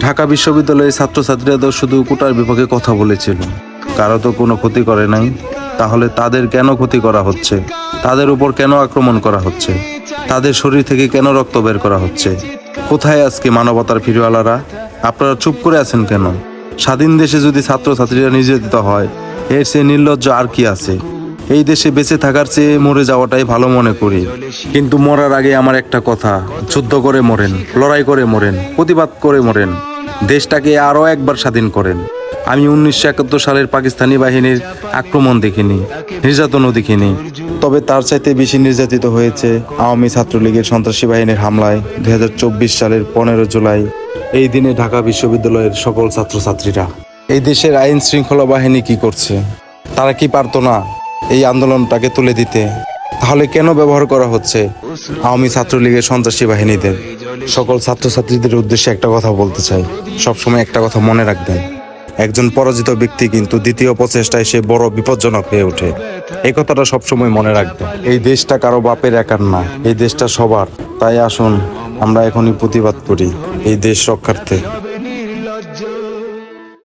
ঢাকা বিশ্ববিদ্যালয়ের ছাত্রছাত্রীরা তো শুধু কোটার বিপক্ষে কথা বলেছিল। কারও তো কোনো ক্ষতি করে নাই। তাহলে তাদের কেন ক্ষতি করা হচ্ছে? তাদের উপর কেন আক্রমণ করা হচ্ছে? তাদের শরীর থেকে কেন রক্ত বের করা হচ্ছে? কোথায় আজকে মানবতার ফিরওয়ালারা আপনারা চুপ করে আছেন কেন? স্বাধীন দেশে যদি ছাত্রছাত্রীরা নির্যাতিত হয়, এর সে নির্লজ্জ আর কি আছে? এই দেশে বেঁচে থাকার চেয়ে মরে যাওয়াটাই ভালো মনে করি। কিন্তু মরার আগে আমার একটা কথা, যুদ্ধ করে মরেন, লড়াই করে মরেন, প্রতিবাদ করে মরেন, দেশটাকে আরও একবার স্বাধীন করেন। আমি উনিশশো একাত্তর সালের পাকিস্তানি বাহিনীর আক্রমণ দেখিনি, নির্যাতনও দেখিনি। তবে তার চাইতে বেশি নির্যাতিত হয়েছে আওয়ামী ছাত্রলীগের সন্ত্রাসী বাহিনীর হামলায় দু হাজার চব্বিশ সালের পনেরো জুলাই। এই দিনে ঢাকা বিশ্ববিদ্যালয়ের সকল ছাত্রছাত্রীরা, এই দেশের আইন শৃঙ্খলা বাহিনী কি করছে? তারা কি পারতো না? এই আন্দোলনটাকে তুলে দিতে। তাহলে কেন ব্যবহার করা হচ্ছে? আওয়ামী ছাত্রলীগের সন্ত্রাসী বাহিনীদের। সকল ছাত্রছাত্রীদের উদ্দেশ্যে একটা কথা বলতে চাই। সবসময় একটা কথা মনে রাখবেন। একজন পরাজিত ব্যক্তি কিন্তু দ্বিতীয় প্রচেষ্টায় সে বড় বিপজ্জনক হয়ে ওঠে। এই কথাটা সবসময় মনে রাখবে এই দেশটা কারও বাপের একার না। এই দেশটা সবার। তাই আসুন, আমরা এখনই প্রতিবাদ করি এই দেশ রক্ষার্থে।